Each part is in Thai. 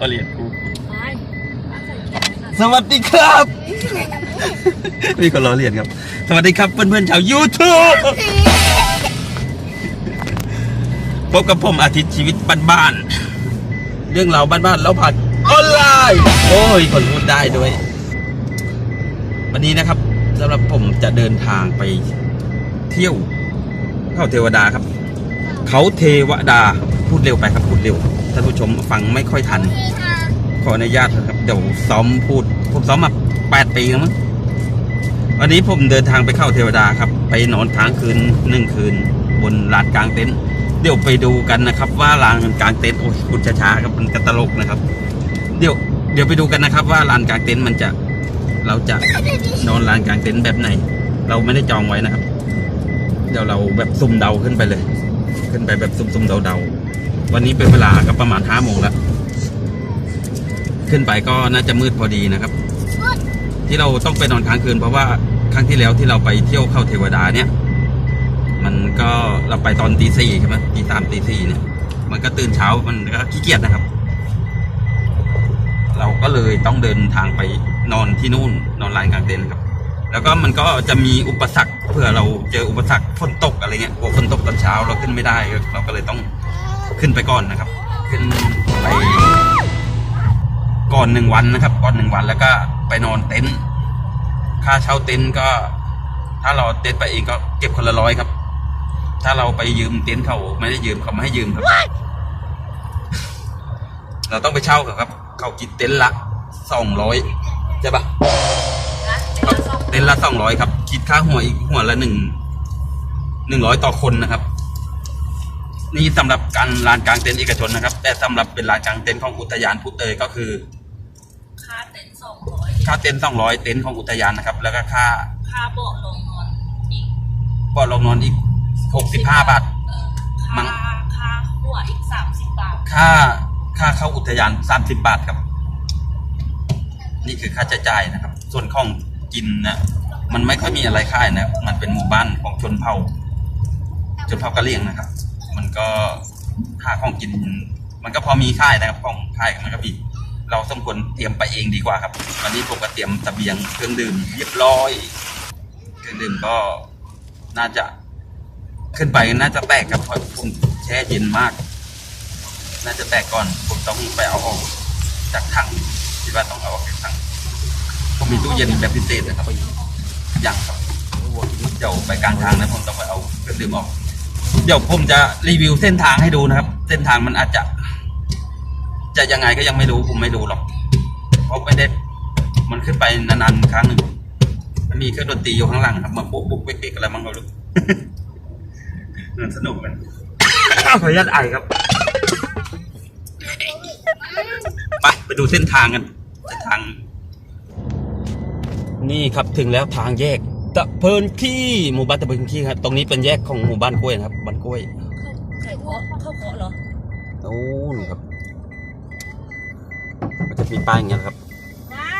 ล้อเลียนกูไปอาใส่แขนน่ะสวัสดีครับ มีคนล้อเลียนครับ สวัสดีครับเพื่อนๆชาว YouTube พบกับผมอาทิตย์ชีวิตบ้านๆ เรื่องเราวบ้านๆแล้วผ่านออนไลน์ โอ้ย คนพูดได้ด้วย วันนี้นะครับสำหรับผมจะเดินทางไปเที่ยว เข้าเทวดาครับ เขาเทวดา พูดเร็วไปครับพูดเร็วท่านผู้ชมฟังไม่ค่อยทัน ขออนุญาตนะครับเดี๋ยวซ้อมพูด ผมซ้อมมาแปดปีแล้วมั้งวันนี้ผมเดินทางไปเข้าเทวดาครับ ไปนอนค้างคืนหนึ่งคืน บนลานกลางเต็นท์เดี๋ยวไปดูกันนะครับ ว่าลานกลางเต็นท์โอ้ยคุณช้าๆครับมันกระตลกนะครับ เดี๋ยวเดี๋ยวไปดูกันนะครับ ว่าลานกลางเต็นท์มันจะ เราจะนอนลานกลางเต็นท์แบบไหน เราไม่ได้จองไว้นะครับ เดี๋ยวเราแบบซุ่มเดาขึ้นไปเลย ขึ้นไปแบบซุ่มๆเดาๆ วันนี้เป็นเวลาก็ประมาณห้าโมงแล้ว ขึ้นไปก็น่าจะมืดพอดีนะครับ ที่เราต้องไปนอนค้างคืน เพราะว่าครั้งที่แล้วที่เราไปเที่ยวเข้าเทวดาเนี่ย มันก็เราไปตอนตีสี่ใช่ไหมตีสามตีสี่เนี่ย มันก็ตื่นเช้ามันก็ขี้เกียจนะครับ เราก็เลยต้องเดินทางไปนอนที่นู่น นอนลานกลางเต็นท์ครับ แล้วก็มันก็จะมีอุปสรรคเผื่อเราเจออุปสรรคฝนตกอะไรเงี้ยกลัวฝนตกตอนเช้าเราขึ้นไม่ได้เราก็เลยต้อง ขึ้นไปก่อนนะครับ ขึ้นไปก่อนหนึ่งวันนะครับ ก่อนหนึ่งวันแล้วก็ไปนอนเต็นท์ค่าเช่าเต็นท์ก็ ถ้าเราเต็นท์ไปเองก็เก็บคนละร้อยครับ ถ้าเราไปยืมเต็นท์เขาไม่ได้ยืมเขาไม่ให้ยืมครับ เราต้องไปเช่าเขาครับ เขาคิดเต็นท์ละสองร้อยใช่ปะเป็นการซ่อมเต็นท์ละสองร้อยครับ คิดค่าหัวอีกหัวละหนึ่งหนึ่งร้อยต่อคนนะครับ นี่สำหรับการลานกลางเต็นท์เอกชนนะครับ แต่สำหรับเป็นลานกลางเต็นท์ของอุทยานพุเตยก็คือค่าเต็นท์สองร้อยค่าเต็นท์สองร้อยเต็นท์ของอุทยานนะครับ แล้วก็ค่าค่าเบาะลงนอนอีกเบาะลงนอนอีกหกสิบห้าบาทเออมั้ค่างค่าหัวอีกสามสิบบาท ค่าค่าเข้าอุทยานสามสิบบาทครับ นี่คือค่าใช้จ่ายนะครับ ส่วนของกินนะมันไม่ค่อยมีอะไรค่ายนะ มันเป็นหมู่บ้านของชนเผ่า ชนเผ่ากะเหรี่ยงนะครับมัน ก็หาของกิน มันก็พอมีค่ายนะครับของค่ายมันก็มีเราสมควรเตรียมไปเองดีกว่าครับ วันนี้ผมก็เตรียมเสบียงเครื่องดื่มเรียบร้อยเครื่องดื่มก็น่าจะขึ้นไปน่าจะแตกครับเพราะผมแช่เย็นมาก น่าจะแตกก่อนผมต้องไปเอาออกจากถังคิดว่าต้องเอาออกจากถังผมมีตู้เย็นแบบพิเศษนะครับอย่างครับเดี๋ยวไปกลางทางนะผมต้องไปเอาเครื่องดื่มออก เดี๋ยวผมจะรีวิวเส้นทางให้ดูนะครับ เส้นทางมันอาจจะ จะยังไงก็ยังไม่รู้ผมไม่รู้หรอก เพราะไม่ได้ มันขึ้นไปนานๆครั้งหนึ่งมันมีเครื่องดนตรีอยู่ข้างหลังครับมาปุ๊บปุ๊บเป๊กๆอะไรมั่งก็รู้มันสนุกมันขออนุญาตไอครับ ไปไปดูเส้นทางกันเส้นทาง นี่ครับถึงแล้วทางแยก ตะเพินขี้หมู่บ้านตะเพินขี้ครับ ตรงนี้เป็นแยกของหมู่บ้านกล้วยนะครับบ้านกล้วยไข่เคาะเข้าเคาะเหรอโอ้นี่ครับ มันจะมีป้ายอย่างเงี้ยนะครับว่า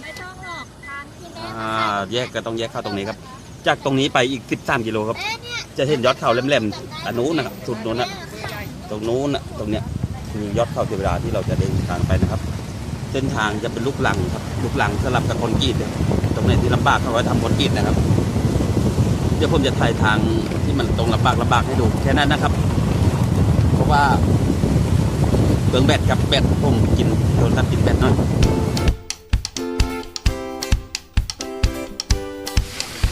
ไม่ต้องหรอกทางที่แม่อ่าแยกก็ต้องแยกเข้าตรงนี้ครับ จากตรงนี้ไปอีก 13กิโลครับ จะเห็นยอดเขาแหลมๆอันนู้นนะครับสุดนู้นนะตรงนู้นนะตรงเนี้ยมียอดเขาเทวดาที่เราจะเดินทางไปนะครับ เส้นทางจะเป็นลูกหลังครับลูกหลังสลับกับคอนกรีตตรงไหนที่ลำบากเขาไว้ทำคอนกรีตนะครับ เดี๋ยวผมจะถ่ายทางที่มันตรงลำบากลำบากให้ดูแค่นั้นนะครับ เพราะว่าเปลืองแบตครับแบตผมกินโทรศัพท์กินแบตหน่อย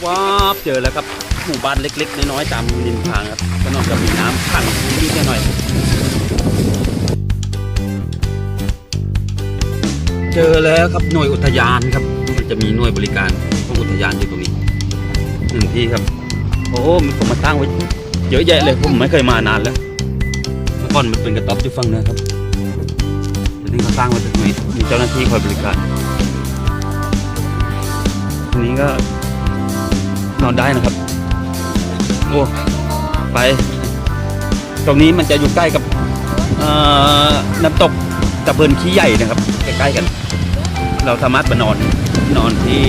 ว้าบเจอแล้วครับหมู่บ้านเล็ก ๆ น้อยๆตามริมทางครับก็นอกจากมีน้ำขังนิดหน่อย เจอแล้วครับหน่วยอุทยานครับ มันจะมีหน่วยบริการของอุทยานอยู่ตรงนี้หนึ่งที่ครับ โอ้มีคนมาตั้งไว้เยอะแยะเลยผมไม่เคยมานานแล้วเมื่อก่อนมันเป็นกระต๊อบอยู่ฝั่งเนะครับทีนี้เขาสร้างไว้ตรงนี้มีเจ้าหน้าที่คอยบริการทีนี้ก็นอนได้นะครับ โอ้ไป ตรงนี้มันจะอยู่ใกล้กับน้ำตก ตะเบินขี้ใหญ่นะครับใกล้ๆกัน เราสามารถมานอนนอนที่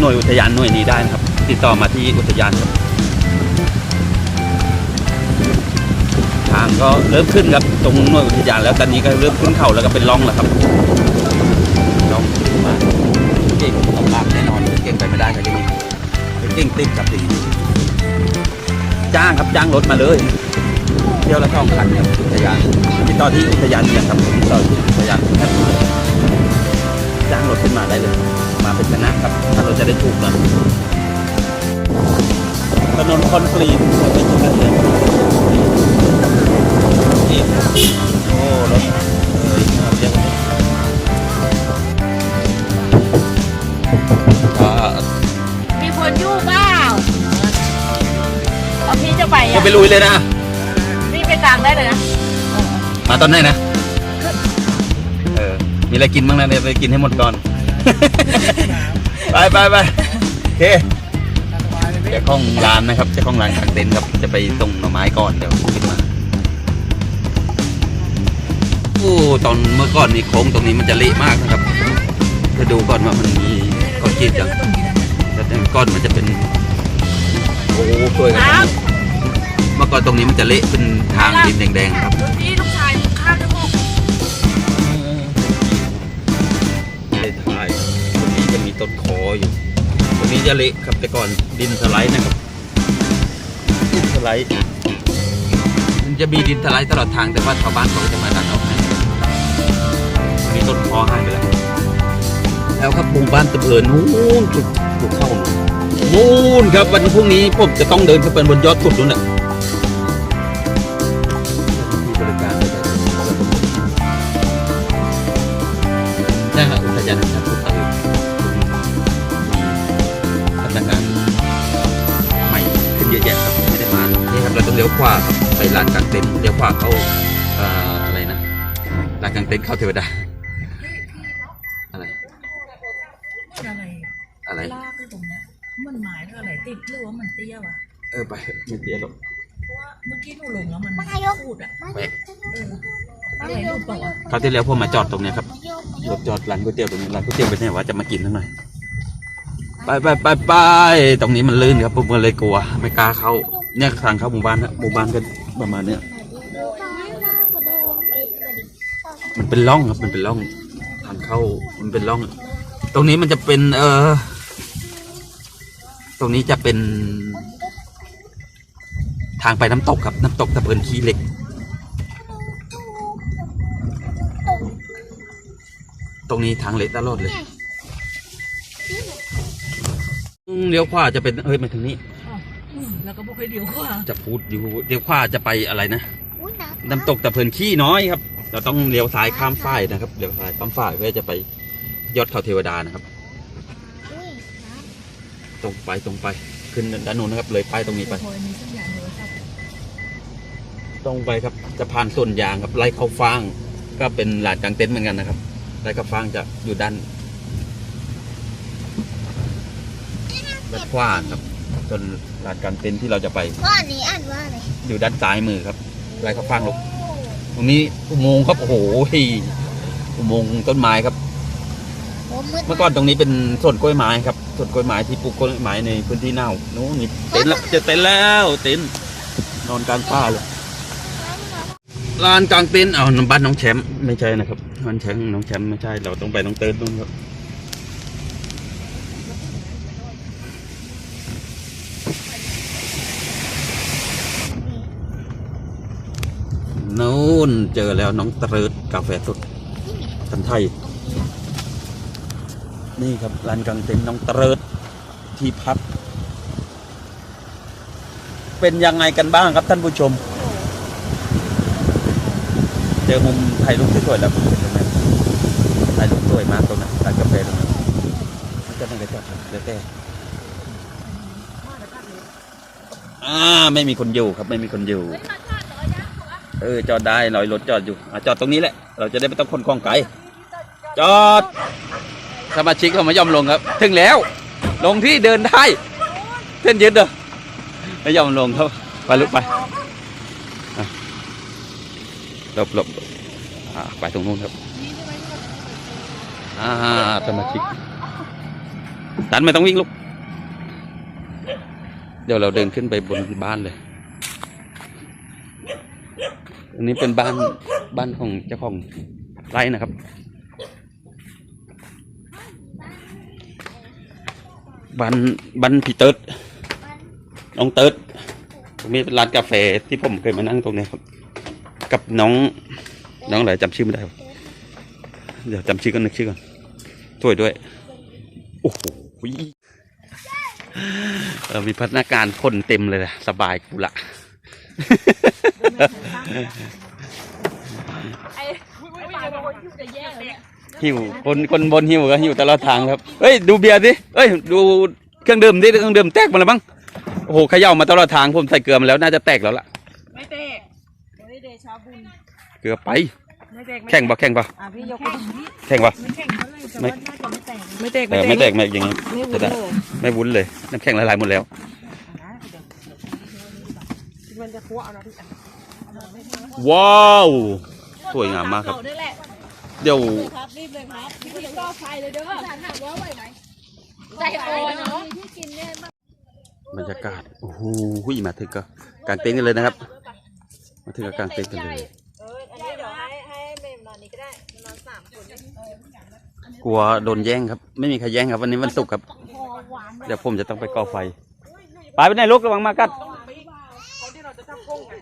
หน่วยอุทยานหน่วยนี้ได้นะครับ ติดต่อมาที่อุทยานครับทางก็เริ่มขึ้นครับตรงหน่วยอุทยานแล้วตอนนี้ก็เริ่มขึ้นเขาแล้วก็เป็นร่องแล้วครับร่องมาเก่งลำบากแน่นอนเก่งไปไม่ได้ครับอย่นี้เก่งติดครับอย่างนี้จ้างครับจ้างรถมาเลย เที่ยวละสองคันครับอุทยาน ติดต่อที่อุทยานเนี่ยครับติดต่อที่อุทยานครับจ้างรถขึ้นมาได้เลย มาเป็นคณะครับถ้าเราจะได้ถูกหน่อยถนนคอนกรีตไม่ใช่กันเลยนี่โอ้รถเอ้ยเอาเรียกว่าอ่ามีคนอยู่เปล่าเอาพี่จะไปอะไปลุยเลยนะพี่ไปกลางได้เลยนะ มาตอนไหนนะ เออ มีอะไรกินบ้างนะเดี๋ยวไปกินให้หมดก่อน ไปไปไปโอเคเจ้าของร้านนะครับเจ้าของร้านกางเต็นท์ครับ จะไปส่งหน่อไม้ก่อนเดี๋ยวขึ้นมา โอ้ตอนเมื่อก่อนนี่โค้งตรงนี้มันจะเละมากนะครับจะดูก่อนว่ามันมีคอนกรีตอย่างแต่เมื่อก่อนมันจะเป็น โอ้ช่วยกันครับเมื่อก่อนตรงนี้มันจะเละเป็นทางดินแดงๆครับ ดูนี่ลูก จะเละครับแต่ก่อนดินสไลด์นะครับดินสไลด์มันจะมีดินสไลด์ตลอดทางแต่ว่าชาวบ้านเขาจะมาดันออกให้มีต้นคอให้ไปแล้วแล้วครับหมู่บ้านตะเพินนู้นจุดจุดเข้านู่นครับวันพรุ่งนี้ผมจะต้องเดินขึ้นไปบนยอดสุดนู้นน่ะ เยอะแยะครับไม่ได้มานี่ครับเราต้องเลี้ยวขวาครับไปร้านกางเต็นท์เลี้ยวขวาเข้าเอ่ออะไรนะร้านกางเต็นท์เข้าเทวดาอะไรอะไรอะไรลากก็ตรงนี้มันหมายถึงอะไรติดหรือว่ามันเตี้ยวะเออไปไม่เตี้ยหรอกเพราะว่าเมื่อกี้หนูลงแล้วมันพูดอะไปเอออะไรหลุดเปล่าวะเขาวที่แล้วผมมาจอดตรงเนี้ยครับรถจอดร้านก๋วยเตี๋ยวตรงนี้ร้านก๋วยเตี๋ยวไปไหนว่าจะมากินทั้งหน่อย ไปไปไปไปตรงนี้มันลื่นครับผมเลยกลัว ไม่กล้าเข้าเนี่ยทางเข้าหมู่บ้านนะหมู่บ้านก็ประมาณเนี้ยมันเป็นร่องครับมันเป็นร่องทางเข้ามันเป็นร่อง ตรงนี้มันจะเป็น เออตรงนี้จะเป็น ทางไปน้ำตกครับ น้ำตกตะเพินขี้เหล็ก ตรงนี้ทางเละตลอดเลย เลี้ยวขวาจะเป็นเอ้ยมาถึงนี้อืมแล้วก็บอกให้เดียวว่าจะพูดอยู่เลี้ยวขวาจะไปอะไรนะน้ำตกตะเพินขี้น้อยครับ เราต้องเลี้ยวซ้ายข้ามฝ่ายนะครับเลี้ยวซ้ายข้ามฝ่ายเพื่อจะไปยอดเขาเทวดานะครับ ตรงไปตรงไปขึ้นด้านนู้นนะครับ เลยป้ายตรงนี้ไปพอมีสัญญาณโทรศัพท์ตรงไปครับจะผ่านส่วนยางครับไล่เข้าฟางก็เป็นลานกลางเต็นท์เหมือนกันนะครับไล่เข้าฟางจะอยู่ด้าน ด้านขวาครับส่วนลานกลางเต็นท์ที่เราจะไป ข้อนี้อ่านว่าอะไรอยู่ด้านซ้ายมือครับไล่เข้าฟางลงตรงนี้อุโมงค์ครับโอ้โหอุโมงค์ต้นไม้ครับ โอ้มืดเมื่อก่อนตรงนี้เป็นสวนกล้วยไม้ครับสวนกล้วยไม้ที่ปลูกกล้วยไม้ในพื้นที่เน่านู้นนี่เต็นท์แล้วเจะเต็นท์แล้วเต็นท์นอนกลางป่าเลยลานกลางเต็นท์เอาบ้านน้องแชมป์ไม่ใช่นะครับบ้านแชมป์น้องแชมป์ไม่ใช่เราต้องไปน้องเติร์นนู่นครับ นู่นเจอแล้วน้องเติร์ดกาแฟสดทันไทย นี่ครับลานกลางเต็นท์น้องเตริดที่พัก เป็นยังไงกันบ้างครับท่านผู้ชม เจอมุมถ่ายรูปสวยๆแล้วเป็นยังไงถ่ายรูปสวยมากตรงนั้นร้านกาแฟตรงนั้นมันจะเป็นกระจกครับแล้วแต่อ่าไม่มีคนอยู่ครับไม่มีคนอยู่ เออจอดได้ลอยรถจอดอยู่อะจอดตรงนี้แหละ เราจะได้ไม่ต้องคนคลองไกลจอดสมาชิกเขาไม่ยอมลงครับ ถึงแล้ว ลงที่เดินได้เส้นยืดเด้อไม่ยอมลงครับไปลุกไปหลบหลบไปตรงนู้นครับอ่าสมาชิกตันไม่ต้องวิ่งลุกเดี๋ยวเราเดินขึ้นไปบนบ้านเลย อันนี้เป็นบ้านบ้านของเจ้าของไร่นะครับ บ้านบ้านพี่เติร์ดน้องเติร์ดตรงนี้เป็นร้านกาแฟที่ผมเคยมานั่งตรงนี้ครับ กับน้องน้องอะไรจำชื่อไม่ได้ครับเดี๋ยวจำชื่อกันนึกชื่อก่อนช่วยด้วย โอ้โหมีพัฒนักานคนเต็มเลยนะสบายกูละ ไอ้ไม่ปาคนที่จะแย่เลยเนี่ยหิวคนคนบนหิวก็หิวตลอดทางครับเฮ้ยดูเบียร์ดิเฮ้ยดูเครื่องดื่มดิเครื่องดื่มแตกมาแล้วมั้งโอ้โหเขย่ามาตลอดทางผมใส่เกลือมาแล้วน่าจะแตกแล้วล่ะไม่เตะไม่เดชาบุญเกลือไปไม่เตะแข่งปะแข่งปะอะพี่ยกไปดิแข่งปะไม่แข่งเท่าไหร่แต่ว่าน่าจะไม่แตกไม่เตะเออไม่แตกไม่อย่างงี้ไม่จะวุ้นได้เลยไม่วุ้นเลยน้ำแข็งละลายหมดแล้ว มันจะคั่วเอานะพี่ว้าวสวยงามมากครับได้แหละเดี๋ยวครับรีบเลยครับพี่พี่ก็ไฟเลยเด้อถามว่าไหวไหมใจโอนเนาะบรรยากาศโอ้โหมาถึงก็กางเต็นท์กันเลยนะครับ มาถึงก็กางเต็นท์กันเลยเอออันนี้เดี๋ยวให้ให้เมมนอนนี้ก็ได้นอนสามคนกลัวโดนแย่งครับ ไม่มีใครแย่งครับ วันนี้วันศุกร์ครับ เดี๋ยวผมจะต้องไปก่อไฟ ไปไปไหนลูกระวังมากัด เขาที่เราจะทำ กุ้งไง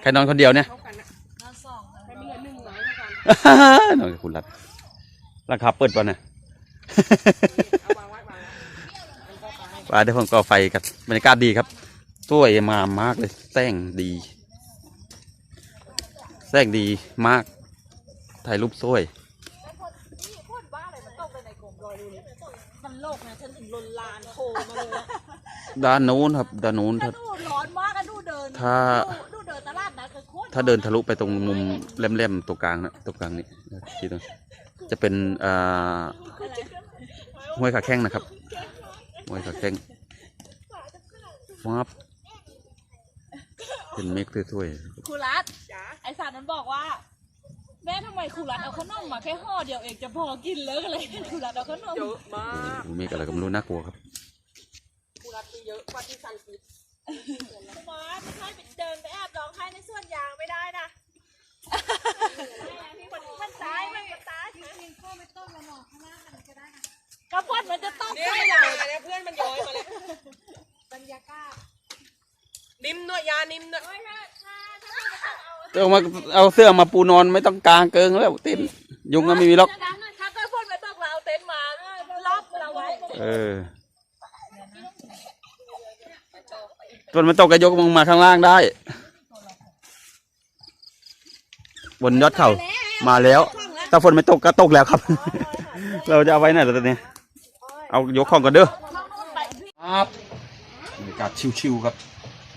ใครนอนคนเดียวเนี่ยนอนสองไม่มีหนึ่งร้อยนอนกับคุณรัฐราคาเปิดป่ะเนี่ยไปเดี๋ยวผมก่อไฟกันบรรยากาศดีครับสวยมามากเลยแสงดีแสงดีมาก ถ่ายรูปสวย ลนลานโคมาเลยด้านนู้นครับด้านนู้นถ้าดูร้อนมากอะดูเดินถ้า ดูเดินตลาดนะคือโคตรถ้าเดินทะลุไปตรงมุมเล่มๆตรงกลางนะตรงกลางนี่ที่ตรงจะเป็นอ่าห้วยขาแข้งนะครับห้วยขาแข้งฟับเป็นเมฆสวยครูรัตไอสารนั้นบอกว่าแม่ทำไม ครูรัตเอาขนมมาแค่ห่อเดียวเองจะพอกินเลยเลยครูรัตเอาขนมเยอะมากๆโอ้โหเมฆอะไรก็ไม่รู้น่ากลัวครับครูรัตมีเยอะกว่าที่สันคิดมาไม่ใช่ไปเดินไปแอบร้องไห้ในสวนยางไม่ได้นะมันตายมันก็ตายจริงๆข้อไม่ต้มแล้วนอนข้างล่างมันก็ได้นะกระพอนมันจะต้องเนี่ยใช่มันหรมาอเนี่ยเพื่อนมันย้อยมาเลยบรรยากาศนิ่มด้วยยานิ่มด้วยเอา มาเอาเสื้อมาปูนอนไม่ต้องกางเกิงแล้วเต็นท์ยุงก็ไม่มีหรอก ถ้าเกิดฝนไม่ตกเราเอาเต็นท์มาล็อกเราไว้เออฝนมันตกก็ยกมึงมาข้างล่างได้ บนยอดเขามาแล้วถ้าฝนไม่ตกก็ตกแล้วครับ เราจะเอาไว้ไหนล่ะตอนนี้ เอายกของก่อนเด้อครับบรรยากาศชิวๆครับ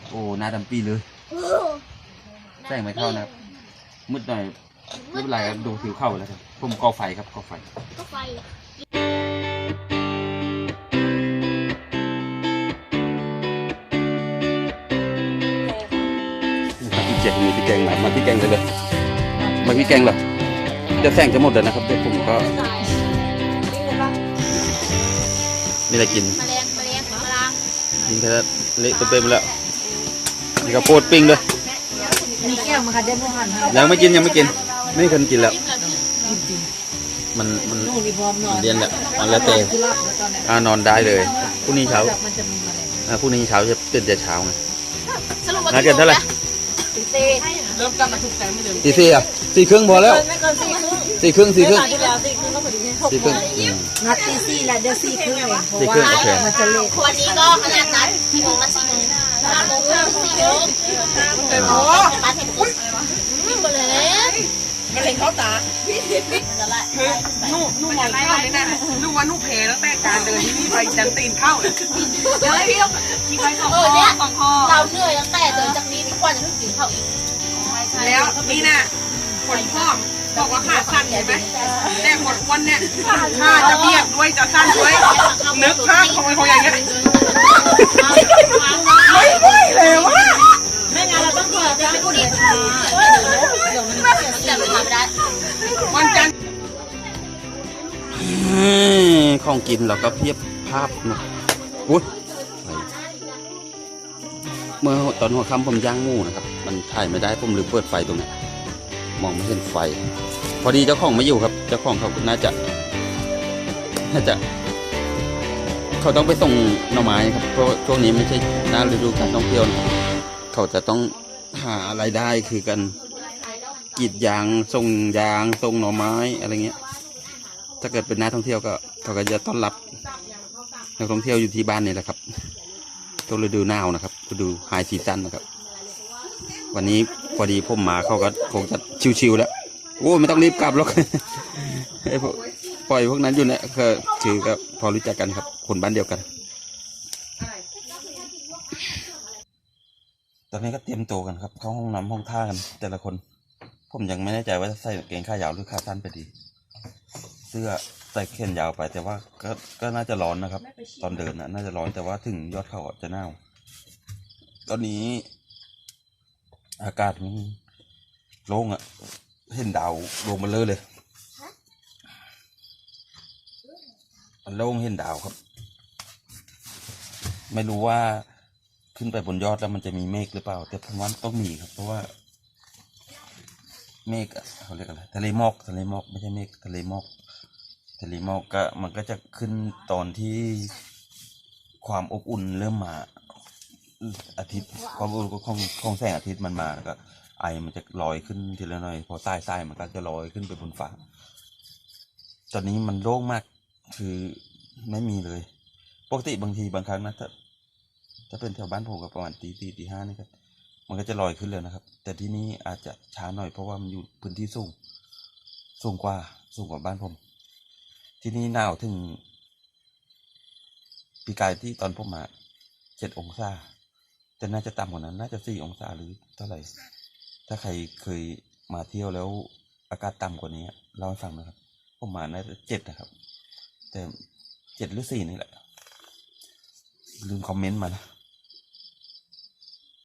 โอ้หน้าดำปีเลย แสงไม่เข้านะครับมืดหน่อยไม่เป็นไรครับดูผิวเข้าแล้วครับผมก่อไฟครับก่อไฟ ก็ไฟพี่แกงมีพี่แกงไหนมาพี่แกงเลยเลยมาพี่แกงเหรอเดี๋ยวแสงจะหมดแล้วนะครับเดี๋ยวผมก็ไม่ได้กินแมลงแมลงแมลงกินแค่เละเต็มๆแล้วนี่ก็โพดปิ้งเลย มีแก้วมาค่ะเดนโมหันยังไม่กินยังไม่กิน ไม่เคยกินแล้ว มันมันลูกรีพร้อมนอนเรียนแหละมันแล้วแต่ คือรับแล้วตอนนี้อ่านอนได้เลยพรุ่งนี้เช้ามันจะมีแมลงอ่าพรุ่งนี้เช้าจะตื่นแต่เช้าไงสรุปว่าน่าเกินเท่าไหร่ตีเต้เริ่มกลับมาถูกใจไม่เดิมสี่สี่อะสี่ครึ่งพอแล้วไม่เกินสี่ครึ่งสี่ครึ่งสี่ครึ่งเวลาที่แล้วสี่ครึ่งก็พอดีหกสี่โมครึ่งงอืม นัดตีสี่แหละเดี๋ยวสี่ครึ่งเองเพราะสี่ครึ่งโอเคว่ามันจะเละวันนี้ก็ขนาดนั้นกี่โมงละสี่โมง ห้าโมงครึ่งสี่โมงโอ้มาถึงปุ๊บวิ่งมาเลยมะเร็งเข้าตาคือนู่นู่มองข้ามเลยนะนู่ว่านู่เพแล้วแต่การเดินที่นี่ไปจันตีนเข้าเลยเดี๋ยวให้พี่ต้องกินไปสองคอเนี่ยสองคอเราเหนื่อยตั้งแต่เดินจากนี้ดีกว่าจะถึงกินข้าวอีกแล้วนี่น่ะคนพ่อมบอกว่าขาสั้นใช่ไหมแต่คนอ้วนเนี่ยขาจะเบียดด้วยจะสั้นด้วยนึกภาพของเขาอย่างเงี้ย ไม่ไหวเลยว่ะไม่งั้นเราต้องเปิดให้กูดีเดี๋ยวมันเสียเสียเวลาไม่ทำได้วันจันทร์ของกินเราก็เพียบภาพนะอุ้ยเมื่อตอนหัวค่ำผมย่างงูนะครับ มันถ่ายไม่ได้ผมลืมเปิดไฟตรงนี้มองไม่เห็นไฟ พอดีเจ้าของไม่อยู่ครับ เจ้าของเขาน่าจะ น่าจะ เขาต้องไปส่งหน่อไม้ครับเพราะช่วงนี้ไม่ใช่หน้าฤดูการท่องเที่ยวนะเขาจะต้องหาอะไรายได้คือกันกรีดยางส่งยางส่งหน่อไม้อะไรเงี้ย ถ้าเกิดเป็นนักท่องเที่ยวก็เขาก็จะต้อนรับนักท่องเที่ยวอยู่ที่บ้านนี่แหละครับช่วงฤดูหนาวนะครับฤดูไฮซีซั่นนะครับ วันนี้พอดีผมมาเขาก็คงจะชิวๆแล้วโอ้ไม่ต้องรีบกลับหรอกไอ้พวก ปล่อยพวกนั้นอยู่เนี่ยคือถือก็พอรู้จักกันครับ คนบ้านเดียวกัน ตอนนี้ก็เตรียมตัวกันครับ เข้าห้องน้ำห้องท่ากัน แต่ละคน ผมยังไม่แน่ใจว่าจะใส่กางเกงขายาวหรือขาสั้นไปดี เสื้อใส่แขนยาวไป แต่ว่าก็ก็น่าจะร้อนนะครับ ตอนเดินนะน่าจะร้อนแต่ว่าถึงยอดเขาจะหนาวตอนนี้ อากาศมันโล่งอะเห็นดาวลงมาเลยเลย มันโล่งเห็นดาวครับ ไม่รู้ว่าขึ้นไปบนยอดแล้วมันจะมีเมฆหรือเปล่า แต่ผมว่าต้องมีครับ เพราะว่า เมฆเขาเรียกอะไรทะเลหมอกทะเลหมอกไม่ใช่เมฆทะเลหมอกทะเลหมอกก็มันก็จะขึ้นตอนที่ความอบอุ่นเริ่มมาอาทิตย์ความอบอุ่นของของแสงอาทิตย์มันมาแล้วก็ไอมันจะลอยขึ้นทีละหน่อย พอใต้ใต้มันก็จะลอยขึ้นไปบนฟ้า ตอนนี้มันโล่งมาก คือไม่มีเลย ปกติบางทีบางครั้งนะถ้าถ้าเป็นแถวบ้านผมก็ประมาณตีตีตีห้านี่ครับมันก็จะลอยขึ้นเลยนะครับ แต่ที่นี่อาจจะช้าหน่อยเพราะว่ามันอยู่พื้นที่สูงสูงกว่าสูงกว่าบ้านผม ที่นี่หนาวถึงปีกายที่ตอนผมมาเจ็ดองศาแต่น่าจะต่ำกว่านั้น น่าจะสี่องศาหรือเท่าไหร่ ถ้าใครเคยมาเที่ยวแล้วอากาศต่ำกว่านี้เล่าให้ฟังนะครับ ผมมาน่าจะเจ็ดนะครับ แต่เจ็ดหรือสี่นี่แหละ ลืมคอมเมนต์มานะ